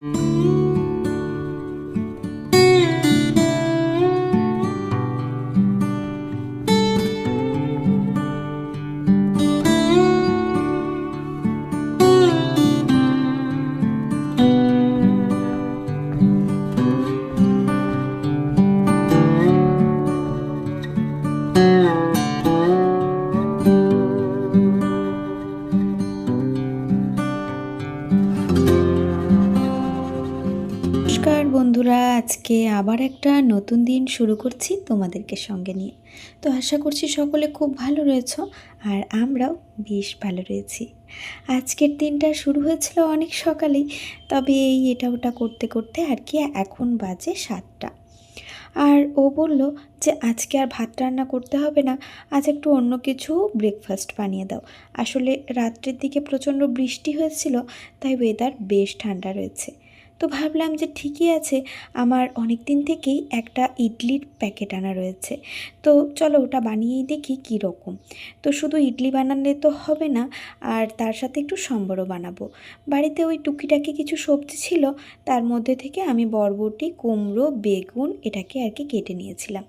Música আবার একটা নতুন দিন শুরু করছি তোমাদেরকে সঙ্গে নিয়ে। তো আশা করছি সকলে খুব ভালো রয়েছো আর আমরাও বেশ ভালো রয়েছি। আজকের দিনটা শুরু হয়েছিল অনেক সকালেই, তবে এই এটা ওটা করতে করতে আর কি এখন বাজে সাতটা। আর ও বলল যে, আজকে আর ভাত রান্না করতে হবে না, আজ একটু অন্য কিছু ব্রেকফাস্ট বানিয়ে দাও। আসলে রাত্রের দিকে প্রচণ্ড বৃষ্টি হয়েছিল, তাই ওয়েদার বেশ ঠান্ডা রয়েছে। তো ভাবলাম যে ঠিকই আছে, আমার অনেক দিন থেকেই একটা ইডলির প্যাকেট আনা রয়েছে। তো চলো ওটা বানিয়েই দেখি কি রকম তো শুধু ইডলি বানালে তো হবে না, আর তার সাথে একটু সম্বরও বানাবো। বাড়িতে ওই টুকিটাকি কিছু সবজি ছিল, তার মধ্যে থেকে আমি বরবটি, কুমড়ো, বেগুন এটাকে আর কি কেটে নিয়েছিলাম।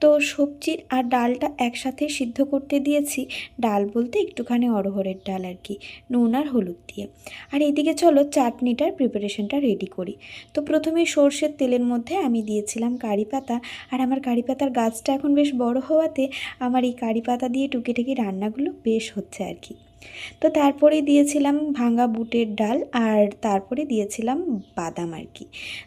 তো সবজির আর ডালটা একসাথে সিদ্ধ করতে দিয়েছি। ডাল বলতে একটুখানি অরহরের ডাল আর কি, নুন আর হলুদ দিয়ে। আর এদিকে চলো চাটনিটার প্রিপারেশনটা রেডি করি। তো প্রথমে সর্ষের তেলের মধ্যে আমি দিয়েছিলাম কারি পাতা। আর আমার কারি পাতার গাছটা এখন বেশ বড় হওয়াতে আমার এই কারি পাতা দিয়ে টুকে টুকিটাকি রান্নাগুলো বেশ হচ্ছে আর কি। তো তারপরে দিয়েছিলাম ভাঙা বুটের ডাল আর তারপরে দিয়েছিলাম বাদাম আর কি।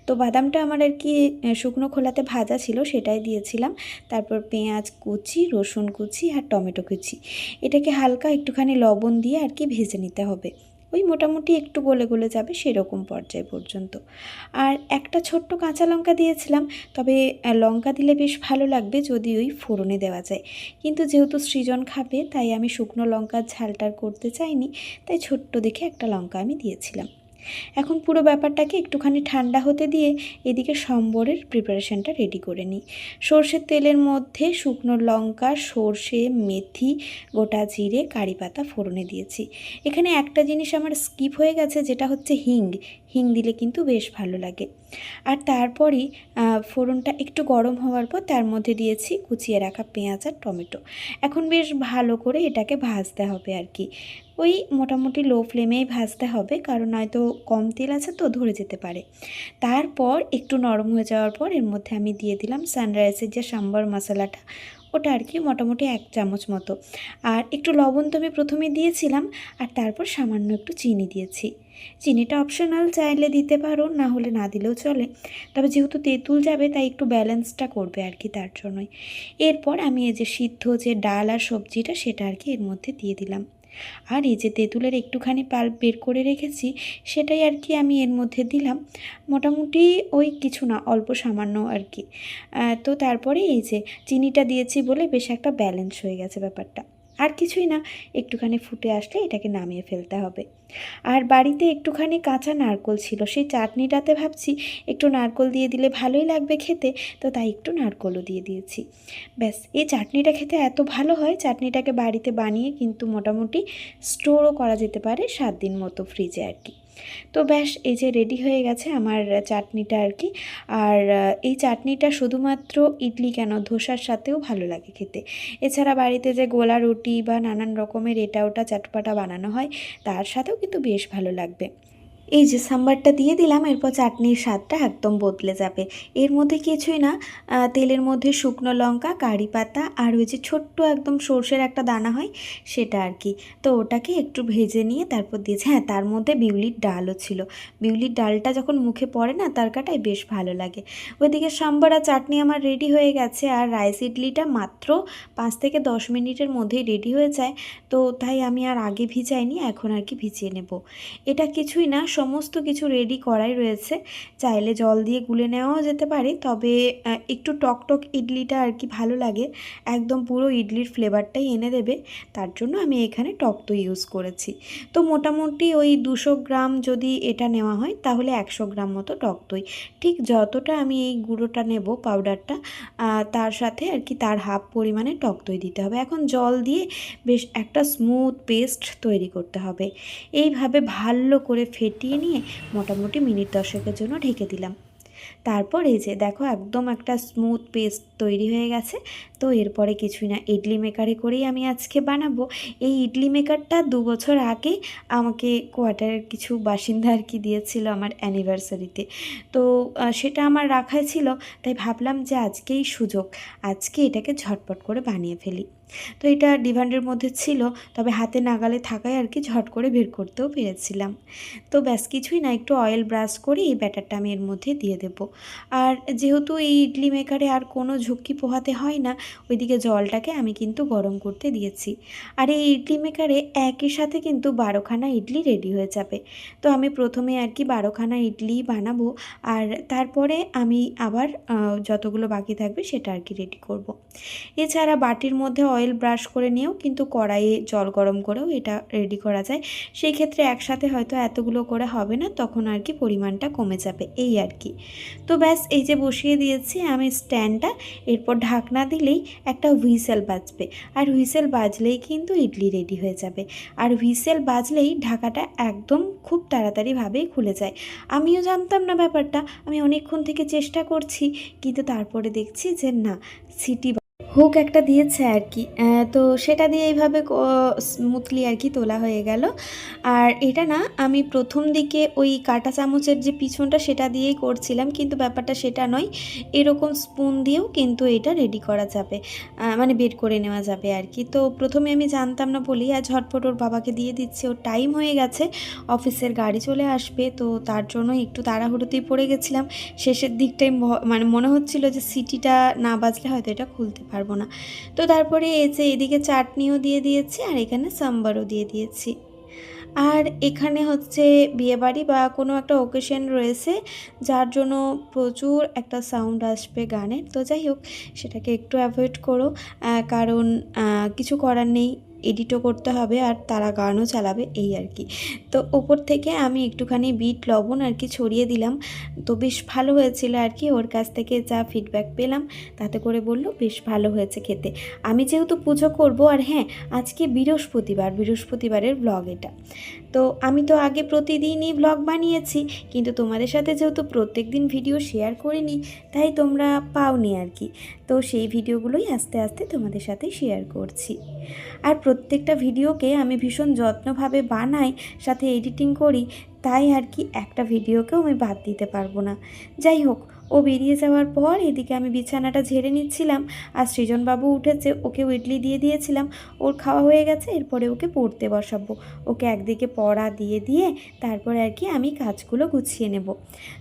তো বাদামটা আমার আর কি শুকনো খোলাতে ভাজা ছিল সেটাই দিয়েছিলাম। তারপর পেঁয়াজ কুচি, রসুন কুচি আর টমেটো কুচি। এটাকে হালকা একটুখানি লবণ দিয়ে আর কি ভেজে নিতে হবে। ওই মোটামুটি একটু গলে গলে যাবে সেরকম পর্যায় পর্যন্ত। আর একটা ছোট্ট কাঁচা লঙ্কা দিয়েছিলাম, তবে লঙ্কা দিলে বেশ ভালো লাগবে যদি ওই ফোড়নে দেওয়া যায়। কিন্তু যেহেতু সৃজন খাবে, তাই আমি শুকনো লঙ্কার ঝালটার করতে চাইনি, তাই ছোট্ট দেখে একটা লঙ্কা আমি দিয়েছিলাম। এখন পুরো ব্যাপারটাকে একটুখানি ঠান্ডা হতে দিয়ে এদিকে সম্বরের প্রিপারেশনটা রেডি করে নিই। সর্ষের তেলের মধ্যে শুকনো লঙ্কা, সর্ষে, মেথি, গোটা জিরে কারি পাতা ফোড়নে দিয়েছি। এখানে একটা জিনিস আমার স্কিপ হয়ে গেছে, যেটা হচ্ছে হিং। হিং দিলে কিন্তু বেশ ভালো লাগে। আর তারপরই ফোড়নটা একটু গরম হওয়ার পর তার মধ্যে দিয়েছি কুচিয়ে রাখা পেঁয়াজ আর টমেটো। এখন বেশ ভালো করে এটাকে ভাজতে হবে আর কি। ওই মোটামুটি লো ফ্লেমেই ভাজতে হবে, কারণ হয়তো কম তেল আছে তো ধরে যেতে পারে। তারপর একটু নরম হয়ে যাওয়ার পর এর মধ্যে আমি দিয়ে দিলাম সানরাইসের যে সাম্বার মশলাটা ওটা আর কি মোটামুটি এক চামচ মতো। আর একটু লবণ তো আমি প্রথমে দিয়েছিলাম, আর তারপর সামান্য একটু চিনি দিয়েছি। চিনিটা অপশনাল চাইলে দিতে পারো, না হলে না দিলেও চলে। তবে যেহেতু তেঁতুল যাবে, তাই একটু ব্যালেন্সটা করবে আর কি তার জন্যই। এরপর আমি এই যে সিদ্ধ যে ডাল আর সবজিটা, সেটা আর কি এর মধ্যে দিয়ে দিলাম। আর এই যে তেঁতুলের একটুখানি পাল্প বের করে রেখেছি, সেটাই আর কি আমি এর মধ্যে দিলাম। মোটামুটি ওই কিছু না, অল্প সামান্য আর কি। তো তারপরে এই যে চিনিটা দিয়েছি বলে বেশ একটা ব্যালেন্স হয়ে গেছে ব্যাপারটা। আর কিছুই না, একটুখানি ফুটে আসলে এটাকে নামিয়ে ফেলতে হবে। আর বাড়িতে একটুখানি কাঁচা নারকোল ছিল, সেই চাটনিটাতে ভাবছি একটু নারকোল দিয়ে দিলে ভালোই লাগবে খেতে, তো তাই একটু নারকোলও দিয়ে দিয়েছি। ব্যাস, এই চাটনিটা খেতে এত ভালো হয়, চাটনিটাকে বাড়িতে বানিয়ে কিন্তু মোটামুটি স্টোরও করা যেতে পারে সাত দিন মতো ফ্রিজে আর কি। তো ব্যাস, এই যে রেডি হয়ে গেছে আমার চাটনিটা আর কি। আর এই চাটনিটা শুধুমাত্র ইডলি কেন? ধোসার সাথেও ভালো লাগে খেতে। এছাড়া বাড়িতে যে গোলা রুটি বা নানান রকমের এটা ওটা চাটপাটা বানানো হয়, তার সাথেও কিন্তু বেশ ভালো লাগবে। এই যে সাম্বারটা দিয়ে দিলাম, এরপর চাটনির স্বাদটা একদম বদলে যাবে। এর মধ্যে কিছুই না তেলের মধ্যে শুকনো লঙ্কা, কারি পাতা আর ওই যে ছোট্ট একদম সর্ষের একটা দানা হয়, সেটা আর কি। তো ওটাকে একটু ভেজে নিয়ে তারপর দিয়েছে। হ্যাঁ তার মধ্যে বিউলির ডালও ছিল। বিউলির ডালটা যখন মুখে পড়ে না, তার কাটায় বেশ ভালো লাগে। ওইদিকে সাম্বার আর চাটনি আমার রেডি হয়ে গেছে আর রাইস ইডলিটা মাত্র পাঁচ থেকে দশ মিনিটের মধ্যেই রেডি হয়ে যায়। তো তাই আমি আর আগে ভিজাইনি, এখন আর কি ভিজিয়ে নেব। এটা কিছুই না সমস্ত কিছু রেডি করাই রয়েছে। চাইলে জল দিয়ে গুলে নেওয়াও যেতে পারে, তবে একটু টকটক ইডলিটা আর কি ভালো লাগে। একদম পুরো ইডলির ফ্লেভারটাই এনে দেবে, তার জন্য আমি এখানে টক ইউজ করেছি। তো মোটামুটি ওই দুশো গ্রাম যদি এটা নেওয়া হয়, তাহলে একশো গ্রাম মতো টক ঠিক যতটা আমি এই গুঁড়োটা নেব পাউডারটা তার সাথে আর কি তার হাফ পরিমাণে টক দিতে হবে। এখন জল দিয়ে বেশ একটা স্মুথ পেস্ট তৈরি করতে হবে। এইভাবে ভালো করে ফেটিয়ে ফুটিয়ে নিয়ে মোটামুটি মিনিট দশেকের জন্য ঢেকে দিলাম। তারপর এই যে দেখো একদম একটা স্মুথ পেস্ট তৈরি হয়ে গেছে। তো এরপরে কিছুই না, ইডলি মেকারে করেই আমি আজকে বানাবো। এই ইডলি মেকারটা দু বছর আগে আমাকে কোয়ার্টারের কিছু বাসিন্দা আর কি দিয়েছিল আমার অ্যানিভার্সারিতে তো। সেটা আমার রাখাই ছিল, তাই ভাবলাম যে আজকেই সুযোগ, আজকে এটাকে ঝটপট করে বানিয়ে ফেলি। তো এটা ডিমান্ডের মধ্যে ছিল, তবে হাতে নাগালে থাকায় আর কি ঝট করে বের করতেও পেরেছিলাম। তো ব্যাস, কিছুই না, একটু অয়েল ব্রাশ করে এই ব্যাটারটা আমি এর মধ্যে দিয়ে দেব। আর যেহেতু এই ইডলি মেকারে আর কোনো ঝুঁকি পোহাতে হয় না, ওইদিকে জলটাকে আমি কিন্তু গরম করতে দিয়েছি। আর এই ইডলি মেকারে একই সাথে কিন্তু বারোখানা ইডলি রেডি হয়ে যাবে। তো আমি প্রথমে আর কি বারোখানা ইডলি বানাবো, আর তারপরে আমি আবার যতগুলো বাকি থাকবে সেটা আর কি রেডি করব। এছাড়া বাটির মধ্যে অয়েল ব্রাশ করে নিয়েও কিন্তু কড়াইয়ে জল গরম করেও এটা রেডি করা যায়। সেই ক্ষেত্রে একসাথে হয়তো এতগুলো করে হবে না, তখন আর কি পরিমাণটা কমে যাবে, এই আর কি। তো ব্যাস, এই যে বসিয়ে দিয়েছি আমি স্ট্যান্ডটা, এরপর ঢাকনা দিলেই একটা হুইসেল বাজবে, আর হুইসেল বাজলেই কিন্তু ইডলি রেডি হয়ে যাবে। আর হুইসেল বাজলেই ঢাকাটা একদম খুব তাড়াতাড়িভাবেই খুলে যায়। আমিও জানতাম না ব্যাপারটা, আমি অনেকক্ষণ থেকে চেষ্টা করছি, কিন্তু তারপরে দেখছি যে না, সিটি হুক একটা দিয়েছে আর কি। তো সেটা দিয়ে এইভাবে স্মুথলি আর কি তোলা হয়ে গেল। আর এটা না, আমি প্রথম দিকে ওই কাঁটা চামচের যে পিছনটা সেটা দিয়েই করছিলাম, কিন্তু ব্যাপারটা সেটা নয়, এরকম স্পুন দিয়েও কিন্তু এটা রেডি করা যাবে মানে বের করে নেওয়া যাবে আর কি। তো প্রথমে আমি জানতাম না বলি আর ঝটপট ওর বাবাকে দিয়ে দিচ্ছে, ওর টাইম হয়ে গেছে, অফিসের গাড়ি চলে আসবে। তো তার জন্য একটু তাড়াহুড়োতেই পড়ে গেছিলাম। শেষের দিকটাই মানে মনে হচ্ছিল যে সিটিটা না বাজলে হয়তো এটা খুলতে পারব। না। তো তারপরে এই যে এদিকে চাটনিও দিয়ে দিয়েছি আর এখানে সাম্বারও দিয়ে দিয়েছি। আর এখানে হচ্ছে বিয়েবাড়ি বা কোনো একটা ওকেশন রয়েছে, যার জন্য প্রচুর একটা সাউন্ড আসবে গানের। তো যাই হোক, সেটাকে একটু অ্যাভয়েড করো কারণ কিছু করার নেই। এডিটও করতে হবে আর তারা গানও চালাবে, এই আর কি। তো ওপর থেকে আমি একটুখানি বিট, লবণ আর কি ছড়িয়ে দিলাম। তো বেশ ভালো হয়েছিল আর কি, ওর কাছ থেকে যা ফিডব্যাক পেলাম তাতে করে বলল, বেশ ভালো হয়েছে খেতে। আমি যেহেতু পুজো করব, আর হ্যাঁ আজকে বৃহস্পতিবার, বৃহস্পতিবারের ব্লগ এটা। তো আমি তো আগে প্রতিদিনই ব্লগ বানিয়েছি, কিন্তু তোমাদের সাথে যেহেতু প্রত্যেক দিন ভিডিও শেয়ার করিনি, তাই তোমরা পাওনি আর কি। তো সেই ভিডিওগুলোই আস্তে আস্তে তোমাদের সাথে শেয়ার করছি। আর প্রত্যেকটা ভিডিওকে আমি ভীষণ যত্নভাবে বানাই, সাথে এডিটিং করি, তাই আর কি একটা ভিডিওকেও আমি বাদ দিতে পারব না। যাই হোক ও বেরিয়ে যাওয়ার পর এদিকে আমি বিছানাটা ঝেড়ে নিচ্ছিলাম আর সৃজনবাবু উঠেছে ওকেও ইডলি দিয়ে দিয়েছিলাম। ওর খাওয়া হয়ে গেছে, এরপরে ওকে পড়তে বসাবো। ওকে একদিকে পড়া দিয়ে দিয়ে তারপরে আর কি আমি কাজগুলো গুছিয়ে নেব।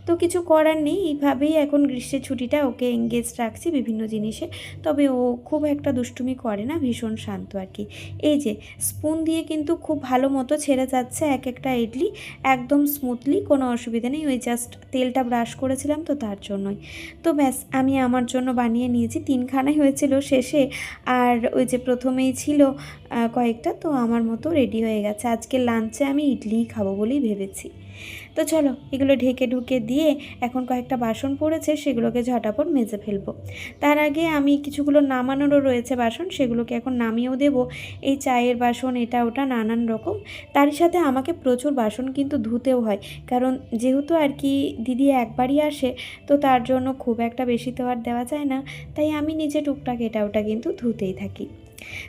তো কিছু করার নেই, এইভাবেই এখন গ্রীষ্মের ছুটিটা ওকে এঙ্গেজ রাখছি বিভিন্ন জিনিসে। তবে ও খুব একটা দুষ্টুমি করে না, ভীষণ শান্ত আর কি। এই যে স্পুন দিয়ে কিন্তু খুব ভালো মতো ছেড়ে যাচ্ছে এক একটা ইডলি, একদম স্মুথলি কোনো অসুবিধা নেই। ওই জাস্ট তেলটা ব্রাশ করেছিলাম তো তার জন্যই। তো ব্যাস, আমি আমার জন্য বানিয়ে নিয়েছি। তিনখানাই হয়েছিল শেষে। আর ওই যে প্রথমেই ছিল কয়েকটা, তো আমার মতো রেডি হয়ে গেছে। আজকে লাঞ্চে আমি ইডলিই খাব বলেই ভেবেছি। তো চলো, এগুলো ঢেকে ঢুকে দিয়ে এখন কয়েকটা বাসন পড়েছে, সেগুলোকে ঝটাপট মেজে ফেলব। তার আগে আমি কিছুগুলো নামানোরও রয়েছে বাসন, সেগুলোকে এখন নামিয়েও দেবো। এই চায়ের বাসন, এটা, ওটা নানান রকম। তারই সাথে আমাকে প্রচুর বাসন কিন্তু ধুতেও হয়, কারণ যেহেতু আর কি দিদি একবারই আসে, তো তার জন্য খুব একটা বেশি তো আর দেওয়া যায় না। তাই আমি নিজে টুকটাক এটা, ওটা কিন্তু ধুতেই থাকি।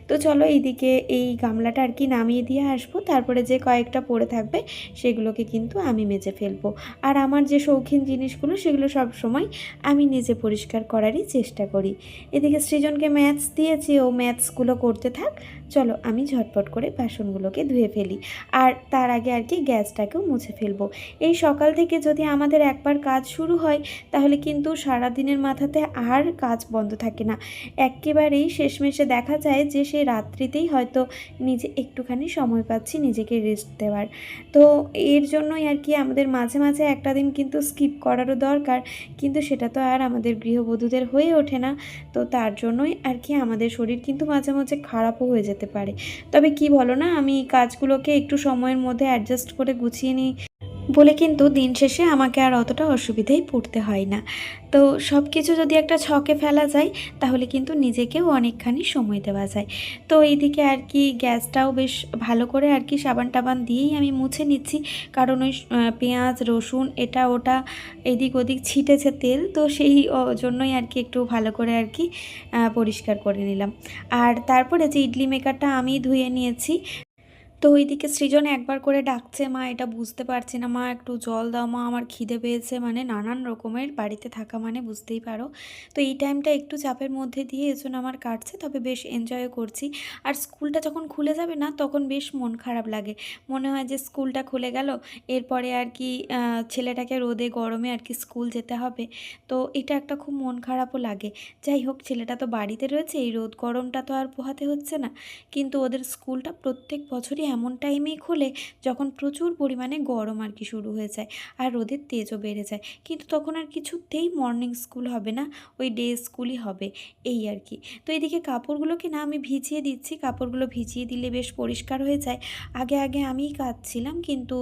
তো চলো এইদিকে এই গামলাটা আর কি নামিয়ে দিয়ে আসব। তারপরে যে কয়েকটা পড়ে থাকবে, সেগুলোকে কিন্তু আমি মেজে ফেলব। আর আমার যে শৌখিন জিনিসগুলো, সেগুলো সব সময় আমি নিজে পরিষ্কার করারই চেষ্টা করি। এদিকে সৃজনকে ম্যাথস দিয়েছি, ও ম্যাথসগুলো করতে থাক। চলো আমি ঝটপট করে বাসনগুলোকে ধুয়ে ফেলি। আর তার আগে আর কি গ্যাসটাকেও মুছে ফেলব। এই সকাল থেকে যদি আমাদের একবার কাজ শুরু হয়, তাহলে কিন্তু সারা দিনের মাথাতে আর কাজ বন্ধ থাকে না। একেবারেই শেষমেশে দেখা যায় যে সে রাত্রিতেই হয়তো নিজে একটুখানি সময় পাচ্ছি নিজেকে রেস্ট দেওয়ার। তো এর জন্যই আর কি আমাদের মাঝে মাঝে একটা দিন কিন্তু স্কিপ করারও দরকার, কিন্তু সেটা তো আর আমাদের গৃহবধূদের হয়ে ওঠে না। তো তার জন্যই আর কি আমাদের শরীর কিন্তু মাঝে মাঝে খারাপও হয়ে যেতে পারে। তবে কি বলো না, আমি কাজগুলোকে একটু সময়ের মধ্যে অ্যাডজাস্ট করে গুছিয়ে নিই। বলে কিন্তু দিন শেষে আমাকে আর অতটা অসুবিধায় পড়তে হয় না। তো সব কিছু যদি একটা ছকে ফেলা যায়, তাহলে কিন্তু নিজেকেও অনেকখানি সময় দেওয়া যায়। তো এইদিকে আর কি গ্যাসটাও বেশ ভালো করে আর কি সাবান টাবান দিয়েই আমি মুছে নিচ্ছি। কারণ ওই পেঁয়াজ, রসুন, এটা, ওটা, এদিক ওদিক ছিটেছে তেল। তো সেই জন্যই আর কি একটু ভালো করে আর কি পরিষ্কার করে নিলাম। আর তারপরে যে ইডলি মেকারটা আমি ধুয়ে নিয়েছি তো ওইদিকে সৃজন একবার করে ডাকছে, মা, এটা বুঝতে পারছি না। মা, একটু জল দাও। মা, আমার খিদে পেয়েছে। মানে নানান রকমের বাড়িতে থাকা মানে বুঝতেই পারো। তো এই টাইমটা একটু চাপের মধ্যে দিয়ে এজন্য আমার কাটছে, তবে বেশ এনজয়ও করছি। আর স্কুলটা যখন খুলে যাবে না, তখন বেশ মন খারাপ লাগে। মনে হয় যে স্কুলটা খুলে গেল, এরপরে আর কি ছেলেটাকে রোদে গরমে আর কি স্কুল যেতে হবে। তো এটা একটা খুব মন খারাপও লাগে। যাই হোক, ছেলেটা তো বাড়িতে রয়েছে, এই রোদ গরমটা তো আর পোহাতে হচ্ছে না। কিন্তু ওদের স্কুলটা প্রত্যেক বছরই এমন টাইমেই খোলে যখন প্রচুর পরিমাণে গরম আর কি শুরু হয়ে যায় আর রোদের তেজও বেড়ে যায়। কিন্তু তখন আর কিছুতেই মর্নিং স্কুল হবে না, ওই ডে স্কুলই হবে, এই আর কি। তো এদিকে কাপড়গুলোকে না আমি ভিজিয়ে দিচ্ছি, কাপড়গুলো ভিজিয়ে দিলে বেশ পরিষ্কার হয়ে যায়। আগে আগে আমিই কাচ্ছিলাম কিন্তু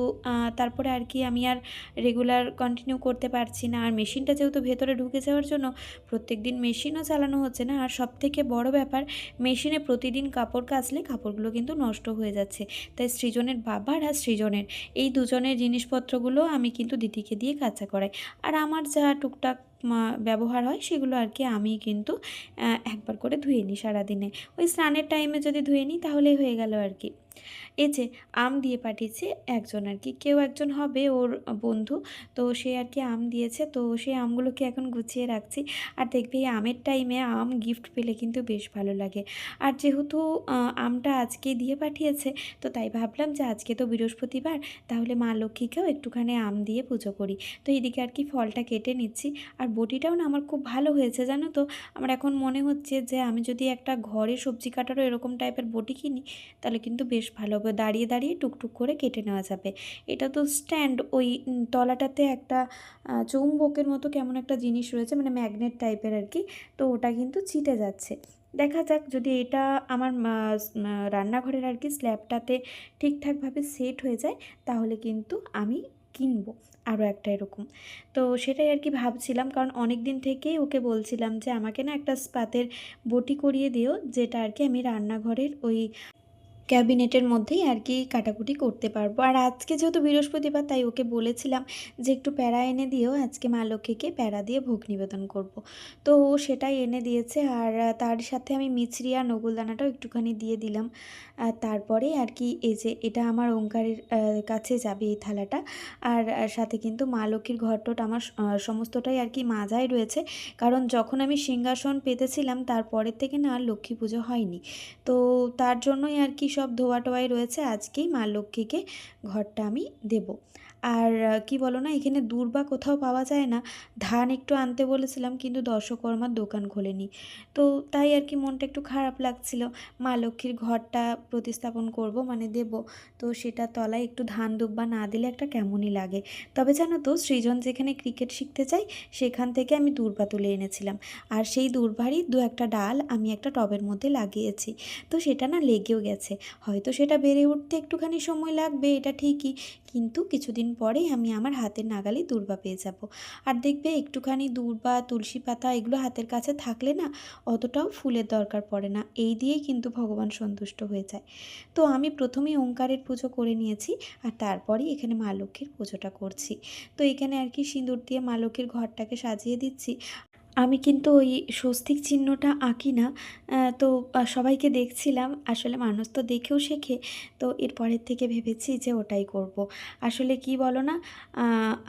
তারপরে আর কি আমি আর রেগুলার কন্টিনিউ করতে পারছি না। আর মেশিনটা যেহেতু ভেতরে ঢুকে যাওয়ার জন্য প্রত্যেক দিন মেশিনও চালানো হচ্ছে না। আর সব থেকে বড় ব্যাপার মেশিনে প্রতিদিন কাপড় কাচলে কাপড়গুলো কিন্তু নষ্ট হয়ে যাচ্ছে। তাই সৃজনের বাবার আর সৃজনের এই দুজনের জিনিসপত্রগুলো আমি কিন্তু দিদিকে দিয়ে কাঁচা করাই। আর আমার যা টুকটাক ব্যবহার হয় সেগুলো আর কি আমি কিন্তু একবার করে ধুয়ে নিই সারাদিনে। ওই স্নানের টাইমে যদি ধুয়ে নিই তাহলেই হয়ে গেল আর কি। এই যে আম দিয়ে পাঠিয়েছে একজন আর কি কেউ একজন হবে ওর বন্ধু, তো সে আর কি আম দিয়েছে, তো সেই আমগুলোকে এখন গুছিয়ে রাখছি। আর দেখবে এই আমের টাইমে আম গিফট পেলে কিন্তু বেশ ভালো লাগে। আর যেহেতু আমটা আজকে দিয়ে পাঠিয়েছে, তো তাই ভাবলাম যে আজকে তো বৃহস্পতিবার, তাহলে মা লক্ষ্মীকেও একটুখানি আম দিয়ে পুজো করি। তো এদিকে আর কি ফলটা কেটে নিচ্ছি। আর বটিটাও না আমার খুব ভালো হয়েছে, জানো তো? আমার এখন মনে হচ্ছে যে আমি যদি একটা ঘরে সবজি কাটারও এরকম টাইপের বটি কিনি, তাহলে কিন্তু বেশ ভালো হবে দাঁড়িয়ে দাঁড়িয়ে টুকটুক করে কেটে নেওয়া যাবে। এটা তো স্ট্যান্ড ওই তলাটাতে একটা চৌম্বকের মতো কেমন একটা জিনিস রয়েছে মানে ম্যাগনেট টাইপের আর কি তো ওটা কিন্তু চিটে যাচ্ছে। দেখা যাক যদি এটা আমার রান্নাঘরের আর কি স্ল্যাবটাতে ঠিকঠাকভাবে সেট হয়ে যায়, তাহলে কিন্তু আমি কিনবো আরও একটা এরকম। তো সেটাই আর কি ভাবছিলাম, কারণ অনেক দিন থেকেই ওকে বলছিলাম যে, আমাকে না একটা স্পাতের বটি করিয়ে দিও, যেটা আর কি আমি রান্নাঘরের ওই ক্যাবিনেটের মধ্যেই আর কি কাটাকুটি করতে পারব আর আজকে যেহেতু বৃহস্পতিবার, তাই ওকে বলেছিলাম যে একটু প্যারা এনে দিয়েও আজকে মা লক্ষ্মীকে প্যারা দিয়ে ভোগ নিবেদন করব। তো ও সেটাই এনে দিয়েছে, আর তার সাথে আমি মিছরি আর নগুলদানাটাও একটুখানি দিয়ে দিলাম আর তারপরে আর কি এই যে এটা আমার ওঙ্কারের কাছে যাবে এই থালাটা। আর সাথে কিন্তু মা লক্ষ্মীর ঘরটোট আমার সমস্তটাই আর কি মাজাই রয়েছে। কারণ যখন আমি সিংহাসন পেতেছিলাম তারপরের থেকে না আর লক্ষ্মী পুজো হয়নি। তো তার জন্যই আর কি সব ধোয়া টোয়াই রয়েছে। আজকেই মা লক্ষ্মীকে ঘরটা আমি দেব। আর কি বলো না, এখানে দূর্বা কোথাও পাওয়া যায় না। ধান একটু আনতে বলেছিলাম, কিন্তু দর্শকর্মার দোকান খোলেনি। তো তাই আর কি মনটা একটু খারাপ লাগছিল। মা লক্ষ্মীর ঘরটা প্রতিস্থাপন করব মানে দেব। তো সেটা তলায় একটু ধান দুব্বা না দিলে একটা কেমনই লাগে। তবে জানো তো, সৃজন যেখানে ক্রিকেট শিখতে চাই সেখান থেকে আমি দূর্বা তুলে এনেছিলাম। আর সেই দূর্বারই দু একটা ডাল আমি একটা টবের মধ্যে লাগিয়েছি। তো সেটা না লেগেও গেছে। হয়তো সেটা বেড়ে উঠতে একটুখানি সময় লাগবে, এটা ঠিকই। কিন্তু কিছুদিন পরেই আমি আমার হাতের নাগালে দূর্বা পেয়ে যাব। আর দেখবে একটুখানি দূর্বা, তুলসী পাতা এগুলো হাতের কাছে থাকলে না অতটাও ফুলের দরকার পড়ে না। এই দিয়েই কিন্তু ভগবান সন্তুষ্ট হয়ে যায়। তো আমি প্রথমেই ওঙ্কারের পুজো করে নিয়েছি আর তারপরেই এখানে মা লক্ষ্মীর পুজোটা করছি। তো এখানে আর কি সিঁদুর দিয়ে মা লক্ষ্মীর ঘরটাকে সাজিয়ে দিচ্ছি। আমি কিন্তু ওই স্বস্তিক চিহ্নটা আঁকি না তো সবাইকে দেখছিলাম, আসলে মানুষ তো দেখেও শেখে, তো এরপরের থেকে ভেবেছি যে ওটাই করব। আসলে কি বলো না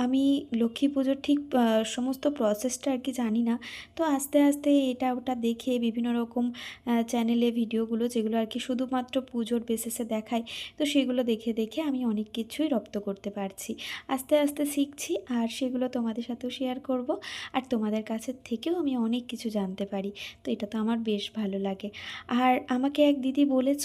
আমি লক্ষ্মী পুজোর ঠিক সমস্ত প্রসেসটা আর কি জানি না, তো আস্তে আস্তে এটা ওটা দেখে বিভিন্ন রকম চ্যানেলে ভিডিওগুলো যেগুলো আর কি শুধুমাত্র পুজোর বেসিসে দেখায়, তো সেগুলো দেখে দেখে আমি অনেক কিছুই রপ্ত করতে পারছি আস্তে আস্তে শিখছি, আর সেগুলো তোমাদের সাথেও শেয়ার করব, আর তোমাদের কাছে থেকে থেকেও আমি অনেক কিছু জানতে পারি। তো এটা তো আমার বেশ ভালো লাগে। আর আমাকে এক দিদি বলেছ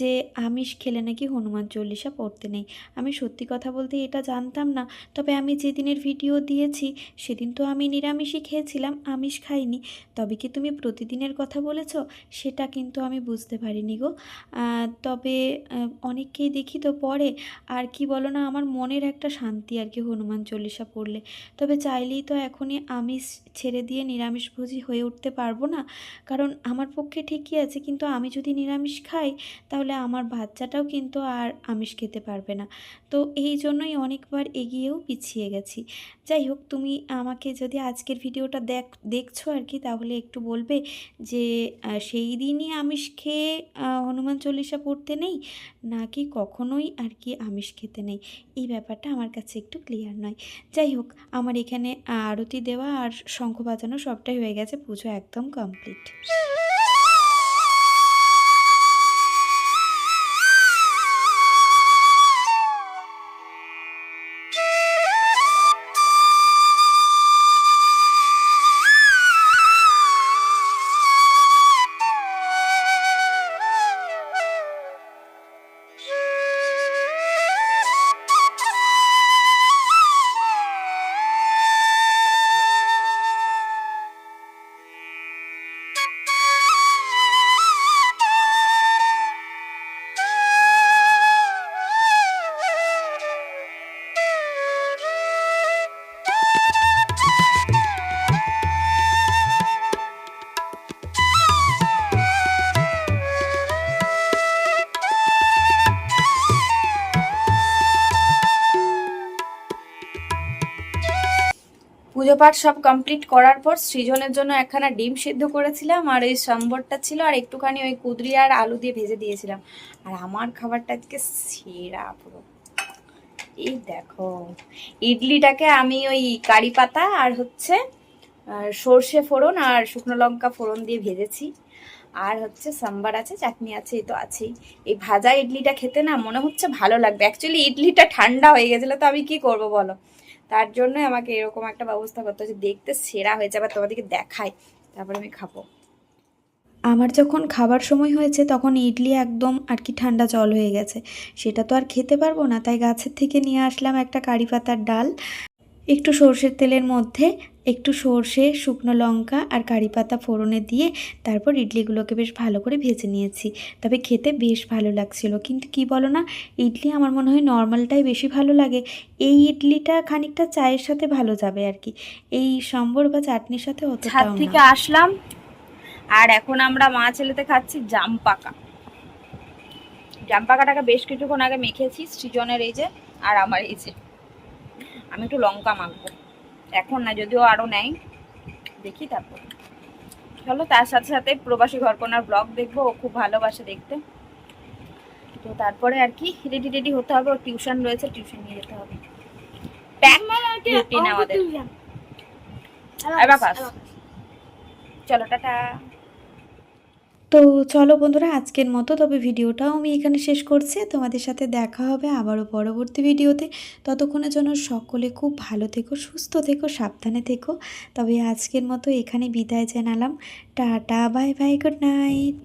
যে, আমিষ খেলে নাকি হনুমান চল্লিশা পড়তে নেই। আমি সত্যি কথা বলতে এটা জানতাম না। তবে আমি যেদিনের ভিডিও দিয়েছি, সেদিন তো আমি নিরামিষই খেয়েছিলাম, আমিষ খাইনি। তবে কি তুমি প্রতিদিনের কথা বলেছ? সেটা কিন্তু আমি বুঝতে পারিনি গো। তবে অনেককেই দেখি তো পরে আর কি বলো না, আমার মনের একটা শান্তি আর কি হনুমান চল্লিশা পড়লে। তবে চাইলেই তো এখনই আমিষ ছেড়ে দিয়ে নিরামিষভোজী হয়ে উঠতে পারব না। কারণ আমার পক্ষে ঠিকই আছে, কিন্তু আমি যদি নিরামিষ খাই, তাহলে আমার বাচ্চাটাও কিন্তু আর আমিষ খেতে পারবে না। তো এই জন্যই অনেকবার এগিয়েও পিছিয়ে গেছি। যাই হোক, তুমি আমাকে যদি আজকের ভিডিওটা দেখ, দেখছ আর কি, তাহলে একটু বলবে যে সেই দিনই আমিষ খেয়ে হনুমান চল্লিশা পড়তে নেই, নাকি কখনোই আর কি আমিষ খেতে নেই? এই ব্যাপারটা আমার কাছে একটু ক্লিয়ার নয়। যাই হোক, আমার এখানে আরতি দেওয়া আর শঙ্খ বাজানো সবটাই হয়ে গেছে পুজো একদম কমপ্লিট পাঠ সব কমপ্লিট করার পর সৃজনের জন্য একখানা ডিম সিদ্ধ করেছিলাম, আর এই সম্বরটা ছিল, আর একটুখানি ওই কুদরি আর আলু দিয়ে ভেজে দিয়েছিলাম। আর আমার খাবারটা আজকে সেরা পুরো। এই দেখো, ইডলিটাকে আমি ওই কারি পাতা আর হচ্ছে সর্ষে ফোড়ন আর শুকনো লঙ্কা ফোড়ন দিয়ে ভেজেছি। আর হচ্ছে সাম্বার আছে, চাটনি আছে, এই তো আছেই। এই ভাজা ইডলিটা খেতে না মনে হচ্ছে ভালো লাগবে। অ্যাকচুয়ালি ইডলিটা ঠান্ডা হয়ে গেছিল, তো আমি কি করব বলো? তার জন্য আমাকে এরকম একটা ব্যবস্থা করতে হচ্ছে দেখতে সেরা হয়েছে, আবার তোমাদেরকে দেখাই। তারপরে আমি খাব। আমার যখন খাবার সময় হয়েছে, তখন ইডলি একদম আর কি ঠান্ডা জল হয়ে গেছে। সেটা তো আর খেতে পারব না, তাই গাছের থেকে নিয়ে আসলাম একটা কারি পাতার ডাল। একটু সর্ষের তেলের মধ্যে একটু সর্ষে শুকনো লঙ্কা আর কারি পাতা ফোড়নে দিয়ে তারপর ইডলিগুলোকে বেশ ভালো করে ভেজে নিয়েছি। তবে খেতে বেশ ভালো লাগছিল। কিন্তু কি বলো না ইডলি আমার মনে হয় নর্মালটাই বেশি ভালো লাগে। এই ইডলিটা খানিকটা চায়ের সাথে ভালো যাবে আর কি। এই সম্বর বা চাটনির সাথে ছাদ থেকে আসলাম। আর এখন আমরা মা ছেলেতে খাচ্ছি জাম পাকা। জাম পাকাটাকে বেশ কিছুক্ষণ আগে মেখেছি সৃজনের এই যে আর আমার এই যে। আমি একটু লঙ্কা মাখবো। এখন না যদিও আরও নেই। দেখি তারপর। চলো তার সাথে সাথে প্রবাসী ঘরকোনার ব্লগ দেখব ও খুব ভালোবাসে দেখতে। তো তারপরে আর কি রেডি রেডি হতে হবে। ওর টিউশন রয়েছে টিউশন নিয়ে যেতে হবে। আমাদের। চলো টাটা। তো চলো বন্ধুরা, আজকের মতো। তবে ভিডিওটাও আমি এখানে শেষ করছি। তোমাদের সাথে দেখা হবে আবারও পরবর্তী ভিডিওতে। ততক্ষণের জন্য সকলে খুব ভালো থেকো, সুস্থ থেকো, সাবধানে থেকো। তবে আজকের মতো এখানে বিদায় জানালাম। Tata, bye bye, good night.